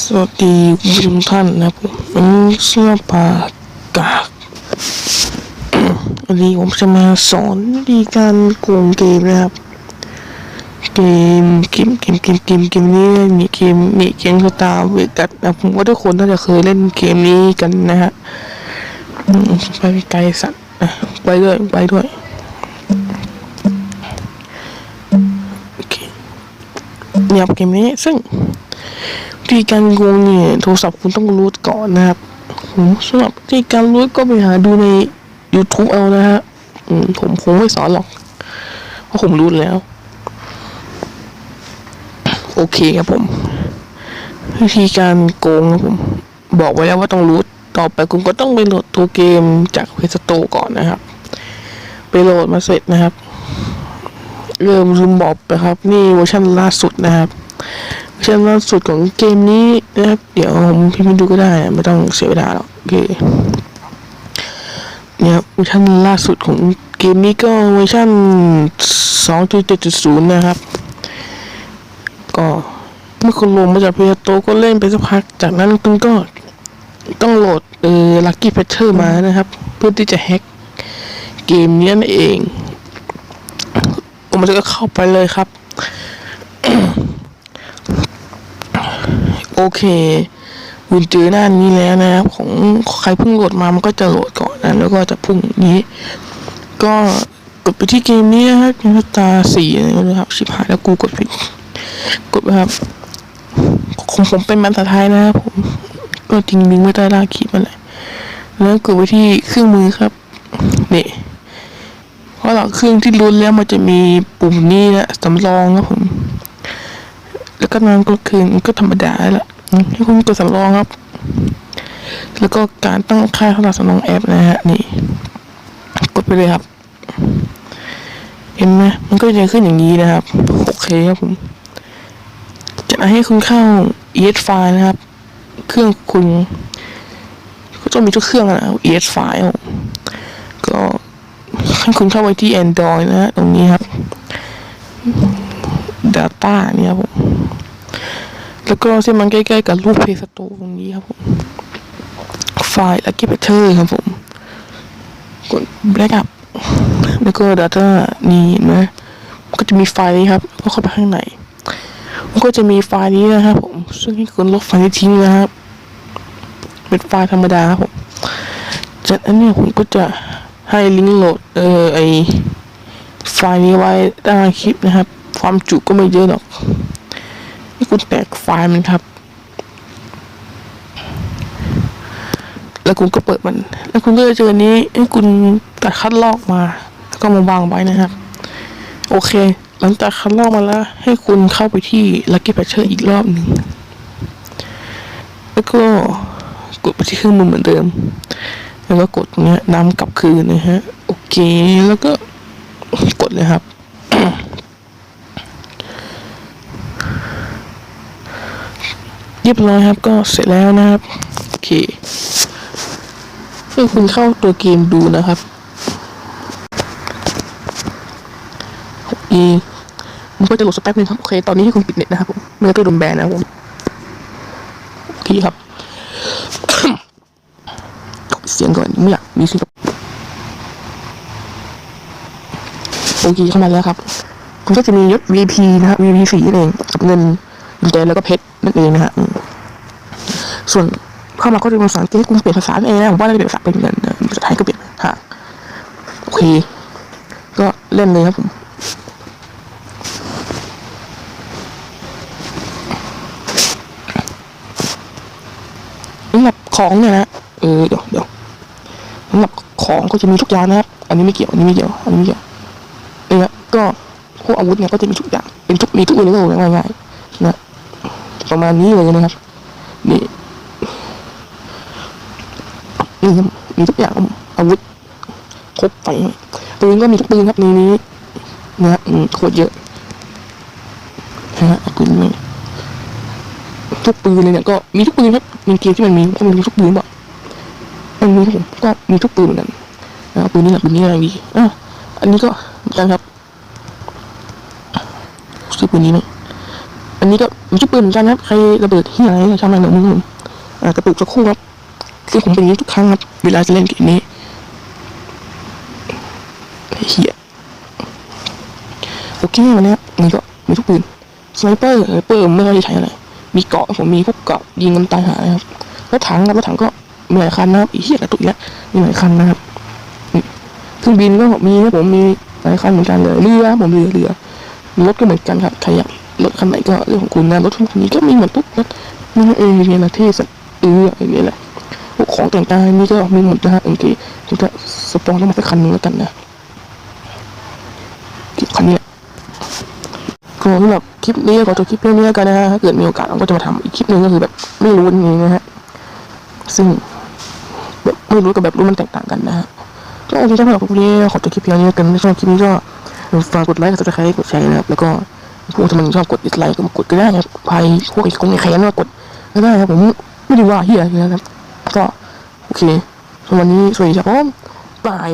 สวัสดีคุณผู้ชมท่านนะครับผมเป็นเสื้อผ้ากากวันนี้ผมจะมาสอนวิธีการโกงเกมนะครับ เกมเกมเกมเกมเกมเกมนี้มีเกมมีเกมสตาร์เวกัสนะผมว่าทุกคนน่าจะเคยเล่นเกมนี้กันนะฮะไปไกลสัตว์ไปด้วยไปด้วยโอเคเนี่ยเกมนี้ซึ่ง ธีการโกงเนี่ยโทรศัพท์คุณต้องรูดก่อนนะครับผมสำหรับวิธีการรูดก็ไปหาดูใน YouTube เอานะฮะผมคงไม่สอนหรอก เพราะผมรู้แล้ว โอเคครับผม วิธีการโกงครับผม บอกไว้แล้วว่าต้องรูดต่อไปคุณก็ต้องไปโหลดตัวเกมจากเพจสโตก่อนนะครับ ไปโหลดมาเสร็จนะครับ เริ่มรูมบอบนะครับ นี่เวอร์ชันล่าสุดนะครับ เช่นล่าสุดของเกมนี้นะครับ เดี๋ยวผมพิมพ์ดูก็ได้นะไม่ต้องเสียเวลาหรอกโอเคเนี่ยเวอร์ชันล่าสุดของเกมนี้ก็เวอร์ชัน2.7.0 นะครับ ก็เมื่อคุณลงมาจากเพจโตก็เล่นไปสักพัก จากนั้นคุณก็ต้องโหลดเออลักกี้แพทเชอร์มานะครับ เพื่อที่จะแฮ็กเกมนี้นั่นเองผมจะก็เข้าไปเลยครับ โอ เคคุณเจอหน้านี้แล้วนะครับ ของใครเพิ่งโหลดมามันก็จะโหลดก่อนนะแล้วก็จะพุ่งนี้ ก็กดไปที่เกมนี้นะครับเกมตาสี่นะครับชิบหายแล้วกูกดผิดกดครับของผมเป็นภาษาไทยนะครับผมก็ทิ้งลิงไว้ใต้ลางคลิปมาเลยแล้วกดไปที่เครื่องมือครับนี่เพราะหลังเครื่องที่รุนแล้วมันจะมีปุ่มนี้นะสำรองครับผม แล้วก็นั้นก็คืนก็ธรรมดาแหละให้คุณกดสำรองครับ แล้วก็การตั้งค่าสำหรับสำรองแอปนะฮะนี่ กดไปเลยครับเห็นไหมมันก็จะขึ้นอย่างนี้นะครับโอเคครับผมจะให้คุณเข้า ES file นะครับ เครื่องคุณ ก็ต้องมีทุกเครื่องนะ ES file ก็ให้คุณเข้าไปที่ Android นะฮะตรงนี้ครับ Data เนี่ยครับผม แล้วก็ที่มันใกล้ๆกับรูป Play Store ตรงนี้ครับผมไฟล์ Lucky p a t c h e r ครับผม กด Backup แล้วก็ Data นี่เห็นไหมมันก็จะมีไฟล์นี้ครับก็เข้าไปข้างในมันก็จะมีไฟล์นี้นะครับผม ซึ่งให้คุณลบไฟล์นี้ทิ้งนะครับ เป็นไฟล์ธรรมดาครับผม จากนั้นเนี่ยผมก็จะให้ลิงก์โหลดเออไอไฟล์นี้ไว้ใต้คลิปนะครับ ความจุก็ไม่เยอะหรอก ให้คุณแตกไฟล์มันครับ แล้วคุณก็เปิดมัน แล้วคุณก็จะเจอนี้ให้คุณตัดคัดลอกมา แล้วก็มาวางไว้นะครับ โอเค หลังจากคัดลอกมาแล้ว ให้คุณเข้าไปที่ Lucky Patcher อีกรอบหนึ่ง แล้วก็กดไปที่เครื่องมือเหมือนเดิม แล้วก็กดตรงเนี้ยนำกลับคืนนะฮะ โอเค แล้วก็กดเลยครับ เรี ยบร้อยครับก็เสร็จแล้วนะครับโอเคให้คุณเข้าตัวเกมดูนะครับอีมันก็จะโหลดสักแป๊บนึงครับโอเคตอนนี้ให้คุณปิดเน็ตนะครับผมไม่งั้นก็โดนแบนนะครับผมโอเคครับเสียงก่อนไม่อยากมีเสียงกับโอเคเข้ามาแล้วครับคุณก็จะมียศ VP นะครับ VP สีนั่นเองกับเงินดิแดงแล้วก็เพชรนั่นเองนะฮะ ส่วนเข้ามาก็จะมีภาษาอังกฤษให้คุณเปลี่ยนภาษาเองนะผมว่าน่าจะเป็นภาษาเป็นเงินนะภาษาไทยก็เปลี่ยนฮะโอเค ก็เล่นเลยครับผมสำหรับของเนี่ยนะเออเดี๋ยวเดี๋ยวสำหรับของก็จะมีทุกอย่างนะครับ อันนี้ไม่เกี่ยว อันนี้ไม่เกี่ยว อันนี้ไม่เกี่ยวเนี่ยนะก็พวกอาวุธเนี่ยก็จะมีทุกอย่าง เป็นทุกมีทุกเลเวลง่ายๆนะประมาณนี้เลยนะครับ นี่ นี่ครับมีทุกอย่างอาวุธครบไปปืนก็มีทุกปืนครับในนี้นะฮะโคตรเยอะนะฮะปืนทุกปืนเลยเนี่ยก็มีทุกปืนครับในเกมที่มันมีก็มันมีทุกปืนบอกมันมีผมก็มีทุกปืนเหมือนกันนะปืนนี้แหละปืนนี้อะไรดีอะอันนี้ก็เหมือนกันครับซื้อปืนนี้ไหมอันนี้ก็มีชุดปืนเหมือนกันนะครับใครระเบิดที่ไหนทำอะไรหนึ่งมึงอ่ากระตุกสักครู่ครับ คือผมเป็นอย่างนี้ทุกครั้งครับ เวลาจะเล่นเกมนี้ไอ้เหี้ยโอเควันนี้มีก็มีทุกปืนสไนเปอร์สไนเปอร์ไม่ค่อยได้ใช้อะไรมีเกาะผมมีพวกเกราะยิงกันตายหานะครับรถถังครับรถถังก็มีหลายคันนะครับอ้เหี้ยกระตุกอีกแล้วมีหลายคันนะครับเครื่องบินก็มีนะผมมีหลายคันเหมือนกันเลยเรือผมเรือเรือรถก็เหมือนกันครับใครอยากรถคันไหนก็เรื่องของคุณนะรถทุกคันนี้ก็มีหมดทุกรถนี่นเองมีนะเทศเอออย่างนี้แหละ ของแต่งกายนี่ก็มีหมดนะฮะโอเคผมจะสปอนต้องมาสักคันนึงแล้วกันนะคันนี้ก็สำหรับคลิปนี้ก็จบคลิปเรื่องนี้กันนะฮะถ้าเกิดมีโอกาสเราก็จะมาทำอีกคลิปหนึงก็คือแบบไม่รู้จริงๆนะฮะซึ่งแบบไม่รู้กับแบบรู้มันแตกต่างกันนะฮะก็โอเคสำหรับคลิปนี้ขอจบคลิปเพียงนี้กันสำหรับคลิปนี้ก็ฝากกดไลค์กดซับสไครต์กดแชร์นะครับแล้วก็พวกที่มันชอบกดดิสไลค์ก็กดก็ได้นะครับภายพวกไอ้คงไอ้แค้นว่ากดก็ได้ครับผมไม่ได้ว่าเฮียนะครับก็ โอเคสำหรับวันนี้สวัสดีครับผมบาย